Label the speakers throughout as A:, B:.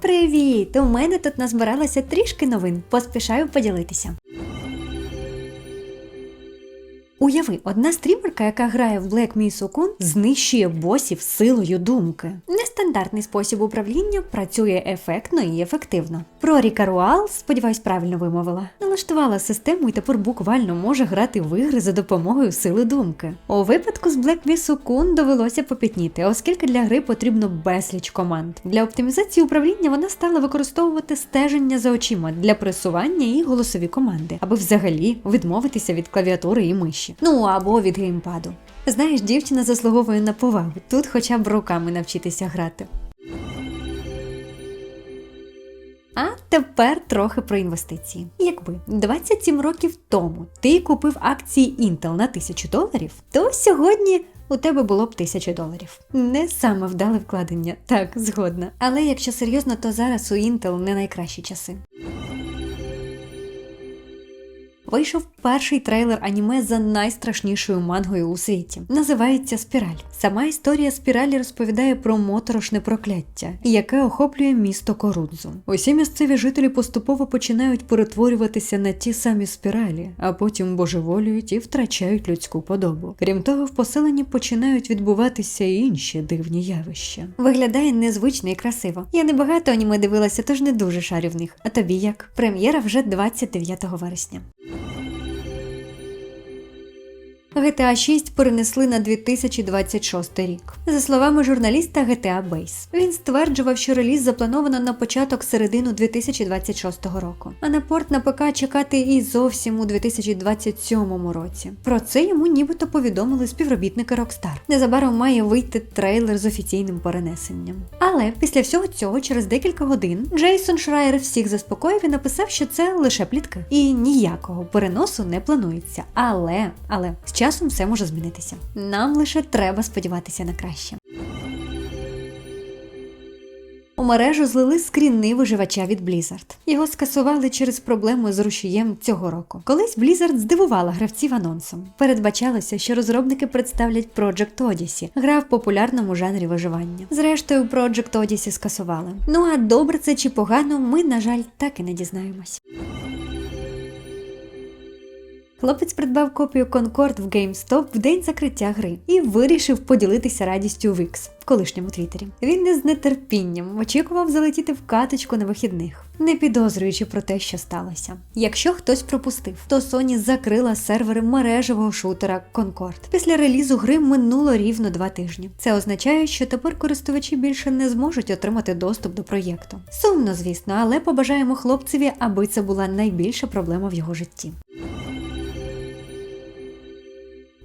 A: Привіт! У мене тут назбиралося трішки новин. Поспішаю поділитися. Уяви, одна стрімерка, яка грає в Black Miss Sukun, знищує босів силою думки. Нестандартний спосіб управління працює ефектно і ефективно. Про Рікаруал, сподіваюсь, правильно вимовила, налаштувала систему і тепер буквально може грати в ігри за допомогою сили думки. У випадку з Black Miss Sukun довелося попітніти, оскільки для гри потрібно безліч команд. Для оптимізації управління вона стала використовувати стеження за очима для пресування і голосові команди, аби взагалі відмовитися від клавіатури і миші. Ну або від геймпаду. Знаєш, дівчина заслуговує на повагу. Тут хоча б руками навчитися грати. А тепер трохи про інвестиції. Якби 27 років тому ти купив акції Intel на 1000 доларів, то сьогодні у тебе було б 1000 доларів. Не саме вдале вкладення, так, згодна. Але якщо серйозно, то зараз у Intel не найкращі часи. Вийшов перший трейлер аніме за найстрашнішою мангою у світі. Називається Спіраль. Сама історія спіралі розповідає про моторошне прокляття, яке охоплює місто Корудзу. Усі місцеві жителі поступово починають перетворюватися на ті самі спіралі, а потім божеволюють і втрачають людську подобу. Крім того, в поселенні починають відбуватися і інші дивні явища. Виглядає незвично і красиво. Я небагато аніме дивилася, тож не дуже шарю в них. А тобі як? Прем'єра вже 29 вересня. you GTA 6 перенесли на 2026 рік. За словами журналіста GTA Base, він стверджував, що реліз заплановано на початок середину 2026 року, а на порт на ПК чекати і зовсім у 2027 році. Про це йому нібито повідомили співробітники Rockstar. Незабаром має вийти трейлер з офіційним перенесенням. Але після всього цього, через декілька годин, Джейсон Шрайер всіх заспокоїв і написав, що це лише плітки, і ніякого переносу не планується. Але, але з часом все може змінитися. Нам лише треба сподіватися на краще. У мережу злили скріни виживача від Blizzard. Його скасували через проблему з рушієм цього року. Колись Blizzard здивувала гравців анонсом. Передбачалося, що розробники представлять Project Odyssey, гра в популярному жанрі виживання. Зрештою, Project Odyssey скасували. Ну а добре це чи погано, ми, на жаль, так і не дізнаємось. Хлопець придбав копію Concord в GameStop в день закриття гри і вирішив поділитися радістю в X, в колишньому твіттері. Він не з нетерпінням очікував залетіти в каточку на вихідних, не підозрюючи про те, що сталося. Якщо хтось пропустив, то Sony закрила сервери мережевого шутера Concord. Після релізу гри минуло рівно два тижні. Це означає, що тепер користувачі більше не зможуть отримати доступ до проєкту. Сумно, звісно, але побажаємо хлопцеві, аби це була найбільша проблема в його житті.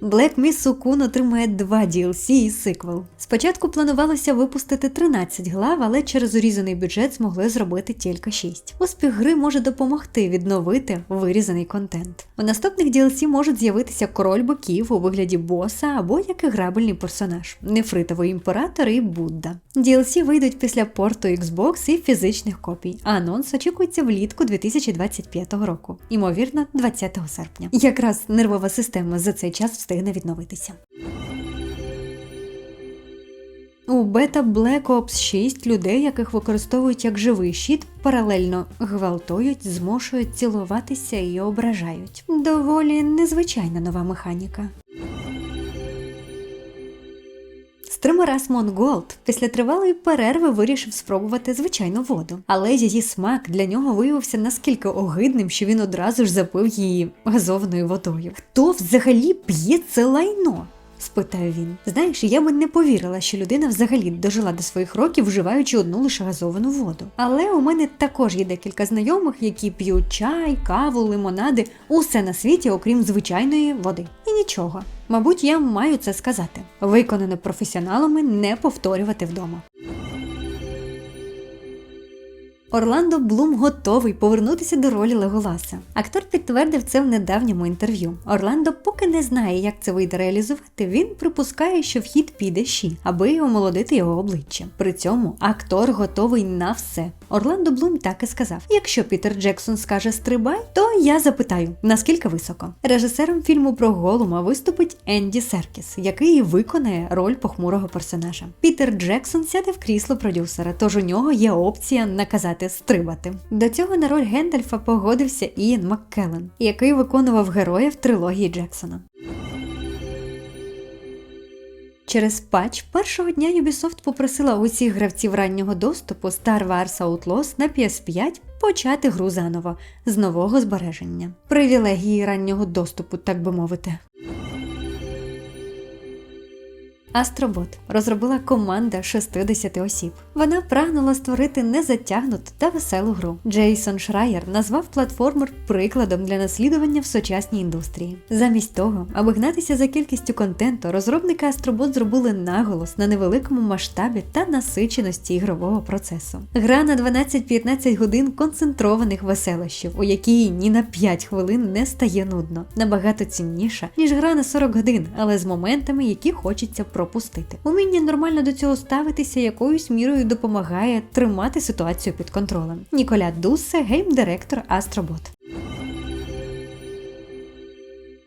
A: Black Miss Sukun отримує два DLC і сиквел. Спочатку планувалося випустити 13 глав, але через урізаний бюджет змогли зробити тільки 6. Успіх гри може допомогти відновити вирізаний контент. У наступних DLC можуть з'явитися король боків у вигляді боса або як і грабельний персонаж, нефритовий імператор і Будда. DLC вийдуть після порту Xbox і фізичних копій, а анонс очікується влітку 2025 року, ймовірно, 20 серпня. Якраз нервова система за цей час встигне відновитися. У бета Black Ops 6 людей, яких використовують як живий щит, паралельно гвалтують, змушують цілуватися і ображають. Доволі незвичайна нова механіка. Стример Асмон Голд після тривалої перерви вирішив спробувати звичайну воду, але її смак для нього виявився наскільки огидним, що він одразу ж запив її газованою водою. Хто взагалі п'є це лайно? спитав він. Знаєш, я би не повірила, що людина взагалі дожила до своїх років, вживаючи одну лише газовану воду. Але у мене також є декілька знайомих, які п'ють чай, каву, лимонади, усе на світі, окрім звичайної води. І нічого. Мабуть, я маю це сказати. Виконане професіоналами не повторювати вдома. Орландо Блум готовий повернутися до ролі Леголаса. Актор підтвердив це в недавньому інтерв'ю. Орландо поки не знає, як це вийде реалізувати. Він припускає, що вхід піде щі, аби омолодити його обличчя. При цьому актор готовий на все. Орландо Блум так і сказав: якщо Пітер Джексон скаже стрибай, то я запитаю, наскільки високо. Режисером фільму про Голума виступить Енді Серкіс, який виконає роль похмурого персонажа. Пітер Джексон сяде в крісло продюсера, тож у нього є опція наказати стрибати. До цього на роль Гендальфа погодився Ієн Маккеллен, який виконував героя в трилогії Джексона. Через патч першого дня Ubisoft попросила усіх гравців раннього доступу Star Wars Outlaws на PS5 почати гру заново з нового збереження. Привілегії раннього доступу, так би мовити. Астробот розробила команда 60 осіб. Вона прагнула створити незатягнуту та веселу гру. Джейсон Шрайер назвав платформер прикладом для наслідування в сучасній індустрії. Замість того, аби гнатися за кількістю контенту, розробники Астробот зробили наголос на невеликому масштабі та насиченості ігрового процесу. Гра на 12-15 годин концентрованих веселощів, у якій ні на 5 хвилин не стає нудно, набагато цінніша, ніж гра на 40 годин, але з моментами, які хочеться пропустити. Уміння нормально до цього ставитися якоюсь мірою допомагає тримати ситуацію під контролем. Ніколя Дуссе, гейм-директор Астробот.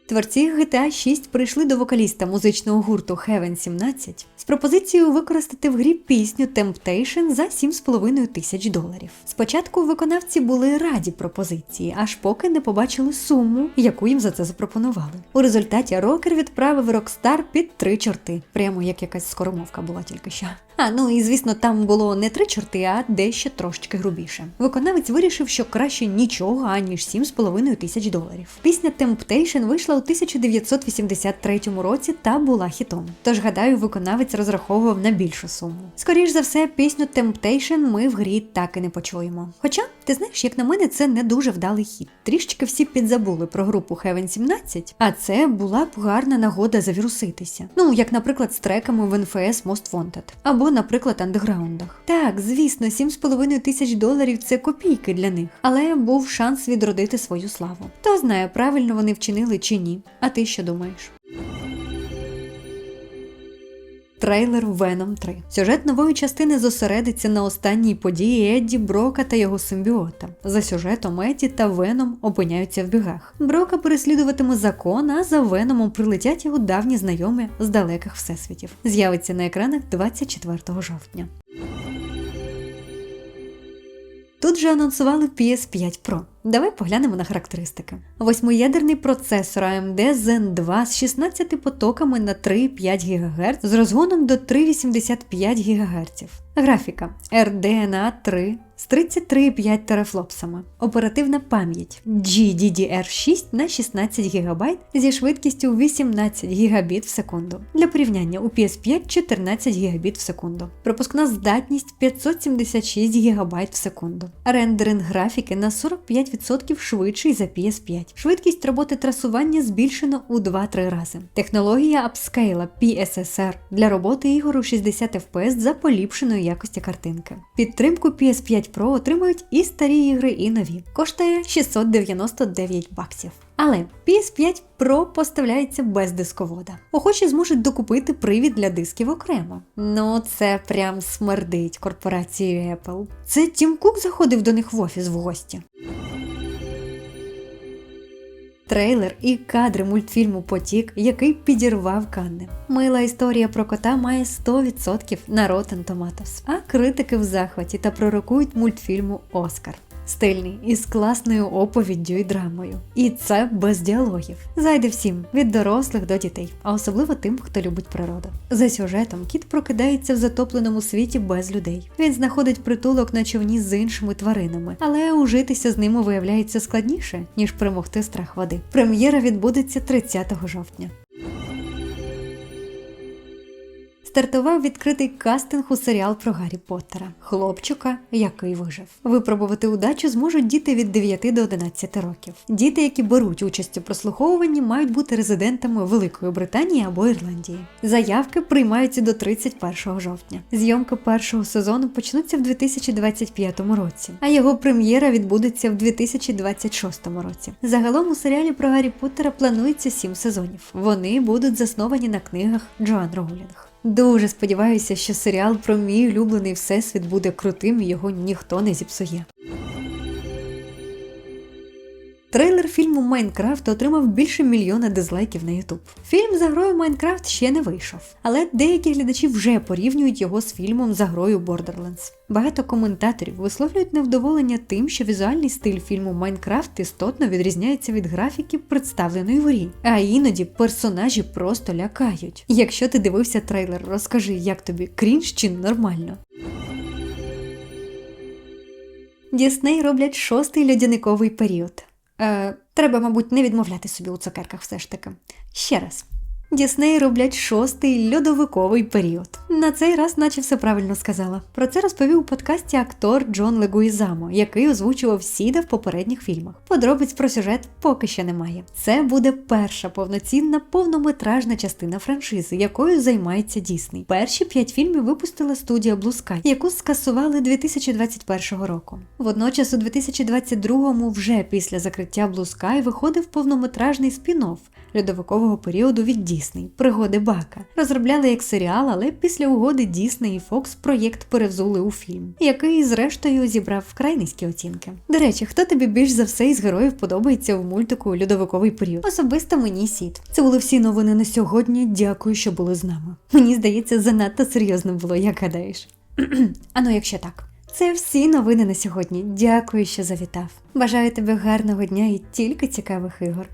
A: Творці GTA 6 прийшли до вокаліста музичного гурту Heaven 17 з пропозицією використати в грі пісню Temptation за 7,5 тисяч доларів. Спочатку виконавці були раді пропозиції, аж поки не побачили суму, яку їм за це запропонували. У результаті рокер відправив Rockstar під три чорти, прямо як якась скоромовка була тільки що. А ну і звісно, там було не три чорти, а дещо трошечки грубіше. Виконавець вирішив, що краще нічого, аніж 7,5 тисяч доларів. Пісня Temptation вийшла у 1983 році та була хітом. Тож гадаю, виконавець розраховував на більшу суму. Скоріш за все, пісню Temptation ми в грі так і не почуємо. Хоча, ти знаєш, як на мене, це не дуже вдалий хіт. Трішечки всі підзабули про групу Heaven 17, а це була б гарна нагода завіруситися. Ну, як, наприклад, з треками в NFS Most Wanted. Або, наприклад, андеграундах. Так, звісно, 7,5 тисяч доларів це копійки для них, але був шанс відродити свою славу. Хто знає, правильно вони вчинили чи ні. А ти що думаєш? Трейлер Venom 3. Сюжет нової частини зосередиться на останній події Едді, Брока та його симбіота. За сюжетом Едді та Веном опиняються в бігах. Брока переслідуватиме закон, а за Веномом прилетять його давні знайомі з далеких всесвітів. З'явиться на екранах 24 жовтня. Тут же анонсували PS5 Pro. Давай поглянемо на характеристики. Восьмиядерний процесор AMD Zen 2 з 16 потоками на 3,5 ГГц з розгоном до 3,85 ГГц. Графіка RDNA 3 з 33,5 терафлопсами. Оперативна пам'ять GDDR6 на 16 ГБ зі швидкістю 18 Гбіт в секунду. Для порівняння у PS5 14 Гбіт в секунду. Пропускна здатність 576 ГБ в секунду. Рендеринг графіки на 45% швидший за PS5. Швидкість роботи трасування збільшено у 2-3 рази. Технологія апскейла PSSR для роботи ігор у 60 FPS за поліпшеною якості картинки. Підтримку PS5 Pro отримують і старі ігри, і нові. Коштує 699 баксів. Але PS5 Pro поставляється без дисковода. Охочі зможуть докупити привід для дисків окремо. Ну це прям смердить корпорацією Apple. Це Тім Кук заходив до них в офіс в гості. Трейлер і кадри мультфільму Потік, який підірвав Канни. Мила історія про кота має 100% на Rotten Tomatoes, а критики в захваті та пророкують мультфільму Оскар. Стильний із класною оповіддю і драмою. І це без діалогів. Зайде всім від дорослих до дітей, а особливо тим, хто любить природу. За сюжетом кіт прокидається в затопленому світі без людей. Він знаходить притулок на човні з іншими тваринами, але ужитися з ними виявляється складніше ніж перемогти страх води. Прем'єра відбудеться 30 жовтня. Стартував відкритий кастинг у серіал про Гаррі Поттера, хлопчика, який вижив. Випробувати удачу зможуть діти від 9 до 11 років. Діти, які беруть участь у прослуховуванні, мають бути резидентами Великої Британії або Ірландії. Заявки приймаються до 31 жовтня. Зйомки першого сезону почнуться в 2025 році, а його прем'єра відбудеться в 2026 році. Загалом у серіалі про Гаррі Поттера планується 7 сезонів. Вони будуть засновані на книгах Джоан Роулінг. Дуже сподіваюся, що серіал про мій улюблений всесвіт буде крутим і його ніхто не зіпсує. Трейлер фільму Майнкрафт отримав більше мільйона дизлайків на Ютуб. Фільм за грою Майнкрафт ще не вийшов, але деякі глядачі вже порівнюють його з фільмом за грою Borderlands. Багато коментаторів висловлюють невдоволення тим, що візуальний стиль фільму Майнкрафт істотно відрізняється від графіки, представленої в грі, а іноді персонажі просто лякають. Якщо ти дивився трейлер, розкажи, як тобі крінж чи нормально. Дісней роблять шостий льодяниковий період. Е, треба, мабуть, не відмовляти собі у цукерках все ж таки. Ще раз. Дісней роблять шостий льодовиковий період. На цей раз, наче все правильно сказала. Про це розповів у подкасті актор Джон Легуїзамо, який озвучував Сіда в попередніх фільмах. Подробиць про сюжет поки що немає. Це буде перша повноцінна повнометражна частина франшизи, якою займається Дісней. Перші п'ять фільмів випустила студія Blue Sky, яку скасували 2021 року. Водночас, у 2022-му, вже після закриття Blue Sky, виходив повнометражний спін-офф льодовикового періоду від Дісней Пригоди Бака. Розробляли як серіал, але після угоди Дісней і Фокс проєкт перевзули у фільм, який, зрештою, зібрав вкрай низькі оцінки. До речі, хто тобі більш за все із героїв подобається в мультику Льодовиковий період? Особисто мені сіт. Це були всі новини на сьогодні. Дякую, що були з нами. Мені здається, занадто серйозно було, як гадаєш. а ну, якщо так. Це всі новини на сьогодні. Дякую, що завітав. Бажаю тобі гарного дня і тільки цікавих ігор.